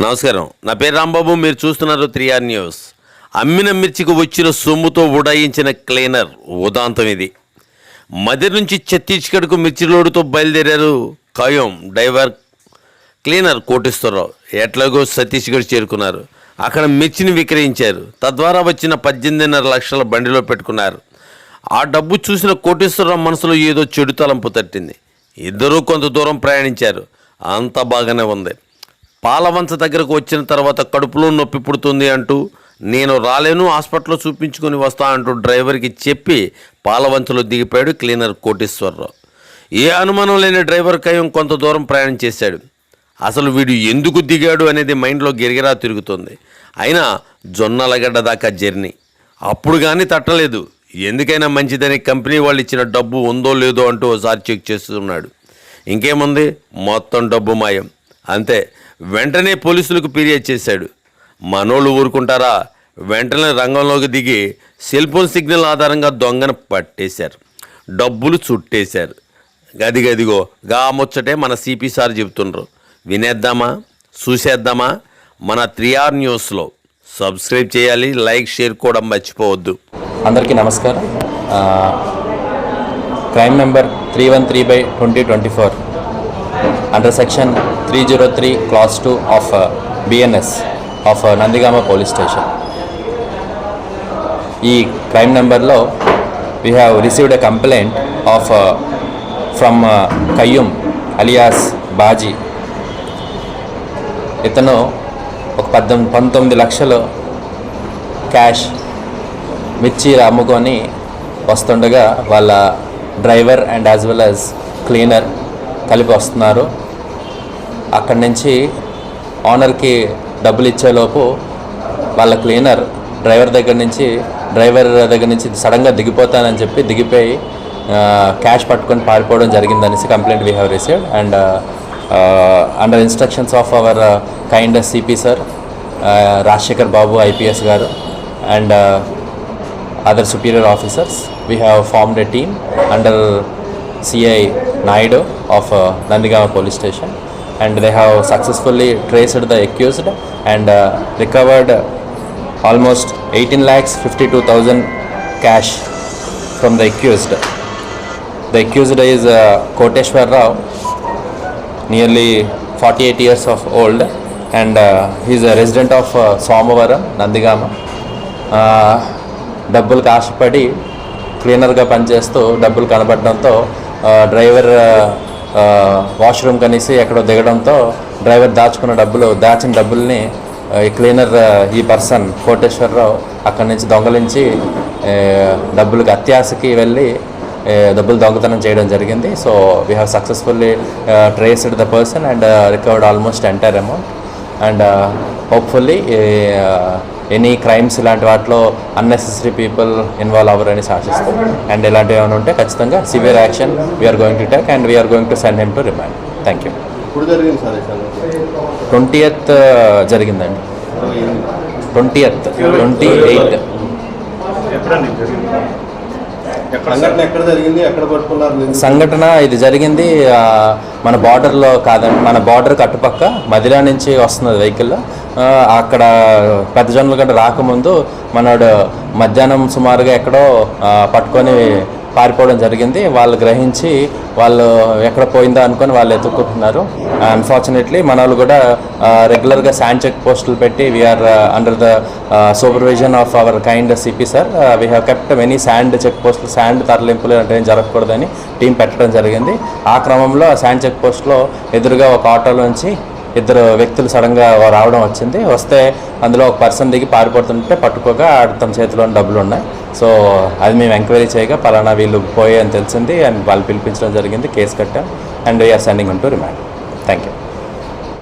నమస్కారం. నా పేరు రాంబాబు మీరు చూస్తున్నారు త్రిఆర్ న్యూస్. అమ్మిన మిర్చికి వచ్చిన సొమ్ముతో ఉడాయించిన క్లీనర్ ఉదాంతం ఇది. మధ్య నుంచి ఛత్తీస్గఢ్కు మిర్చి లోడుతో బయలుదేరారు కయోం డైవర్ క్లీనర్ కోటేశ్వరరావు. ఎట్లాగో ఛత్తీస్గఢ్ చేరుకున్నారు. అక్కడ మిర్చిని విక్రయించారు. తద్వారా వచ్చిన పద్దెనిమిదిన్నర లక్షల బండిలో పెట్టుకున్నారు. ఆ డబ్బు చూసిన కోటేశ్వరరావు మనసులో ఏదో చెడు తలంపు తట్టింది. ఇద్దరూ కొంత దూరం ప్రయాణించారు. అంత బాగానే ఉంది. పాలవంచ దగ్గరకు వచ్చిన తర్వాత కడుపులో నొప్పి పుడుతుంది అంటూ నేను రాలేను హాస్పిటల్లో చూపించుకొని వస్తా అంటూ డ్రైవర్కి చెప్పి పాలవంచలో దిగిపోయాడు క్లీనర్ కోటేశ్వరరావు. ఏ అనుమానం లేని డ్రైవర్ కయం కొంత దూరం ప్రయాణం చేశాడు. అసలు వీడు ఎందుకు దిగాడు అనేది మైండ్లో గిరిగిరా తిరుగుతుంది. అయినా జొన్నలగడ్డ దాకా జర్నీ. అప్పుడు కానీ తట్టలేదు. ఎందుకైనా మంచిదని కంపెనీ వాళ్ళు ఇచ్చిన డబ్బు ఉందో లేదో అంటూ ఒకసారి చెక్ చేస్తున్నాడు. ఇంకేముంది? మొత్తం డబ్బు మాయం. అంతే. వెంటనే పోలీసులకు ఫిర్యాదు చేశాడు. మనోళ్ళు ఊరుకుంటారా? వెంటనే రంగంలోకి దిగి సెల్ ఫోన్ సిగ్నల్ ఆధారంగా దొంగను పట్టేశారు. డబ్బులు చుట్టేశారు. గది గదిగో గా ముచ్చటే మన సిపి సార్ చెబుతుండ్రు. వినేద్దామా? చూసేద్దామా? మన త్రిఆర్ న్యూస్లో. సబ్స్క్రైబ్ చేయాలి లైక్ షేర్ కూడా మర్చిపోవద్దు. అందరికీ నమస్కారం. Crime number three one three by twenty twenty four. Under section three zero three clause two of BNS of Nandigama police station ఈ క్రైమ్ నెంబర్లో we have received a complaint of from Qayyum alias Baji ఇతను ఒక పద్దెనిమిది పంతొమ్మిది లక్షలు cash మిర్చి అమ్ముకొని వస్తుండగా వాళ్ళ driver and as well as cleaner కలిపి వస్తున్నారు. అక్కడి నుంచి ఓనర్కి డబ్బులు ఇచ్చేలోపు వాళ్ళ క్లీనర్ డ్రైవర్ దగ్గర నుంచి డ్రైవర్ దగ్గర నుంచి సడన్గా దిగిపోతానని చెప్పి దిగిపోయి క్యాష్ పట్టుకొని పారిపోవడం జరిగిందనేసి complaint we have received and under instructions of our kind CP sir Rajasekhar Babu IPS garu and other superior officers we have formed a team under CI Naidu of uh, Nandigama police station and they have successfully traced the accused and uh, recovered almost 18 lakhs 52,000 cash from the accused. The accused is uh, Koteshwar Rao, nearly 48 years of old and uh, he is a resident of uh, Somavaram, Nandigama. Uh, డబ్బులకు ఆశపడి క్లీనర్గా పనిచేస్తూ డబ్బులు కనబడడంతో ఆ, driver washroom కనేసి ఎక్కడో దిగడంతో driver దాచుకున్న డబ్బులు దాచిన డబ్బుల్ని ఈ క్లీనర్ ఈ పర్సన్ కోటేశ్వరరావు అక్కడి నుంచి దొంగలించి డబ్బులకు అత్యాశకి వెళ్ళి డబ్బులు దొంగతనం చేయడం జరిగింది. So we have successfully traced the person and recovered almost entire amount and hopefully any crimes ఇలాంటి వాటిలో అన్నెసెసరీ పీపుల్ ఇన్వాల్వ్ అవ్వరని ఆశిస్తాం అండ్ ఇలాంటివి ఏమైనా ఉంటే ఖచ్చితంగా severe action we're going to take and we're going to send him to remand thank you ఇప్పుడు జరిగింది సార్ ఈ సంగతి ట్వంటీ ఎయిత్ జరిగిందండి. ఇరవై ఎనిమిది. ట్వంటీ ఎయిత్ ట్వంటీ ఎయిత్ సంఘటన ఎక్కడ జరిగింది? ఎక్కడ పట్టుకున్నారు? సంఘటన ఇది జరిగింది మన బార్డర్లో కాదండి మన బార్డర్ అటుపక్క మదిరా నుంచి వస్తున్నది వెహికల్ అక్కడ పెద్ద జొన్నల గడ్డ రాకముందు మనోడు మధ్యాహ్నం సుమారుగా ఎక్కడో పట్టుకొని పారిపోవడం జరిగింది. వాళ్ళు గ్రహించి వాళ్ళు ఎక్కడ పోయిందా అనుకొని వాళ్ళు ఎత్తుక్కుంటున్నారు. అన్ఫార్చునేట్లీ మన వాళ్ళు కూడా రెగ్యులర్గా శాండ్ చెక్ పోస్టులు పెట్టి we're under the supervision of our kind CP sir we have kept many sand check పోస్టులు శాండ్ తరలింపులు అంటే జరగకూడదని టీం పెట్టడం జరిగింది. ఆ క్రమంలో ఆ శాండ్ చెక్ పోస్ట్లో ఎదురుగా ఒక ఆటోలోంచి ఇద్దరు వ్యక్తులు సడన్గా రావడం వచ్చింది. వస్తే అందులో ఒక పర్సన్ దిగి పారిపోతుంటే పట్టుకోగా తన చేతిలో డబ్బులు ఉన్నాయి. సో అది మేము ఎంక్వైరీ చేయగా పలానా వీళ్ళు పోయే అని తెలిసింది అండ్ వాళ్ళు పిలిపించడం జరిగింది కేసు కట్టాం. అండ్ వీఆర్ సెండింగ్ ఉంటూ రిమాండ్ థ్యాంక్ యూ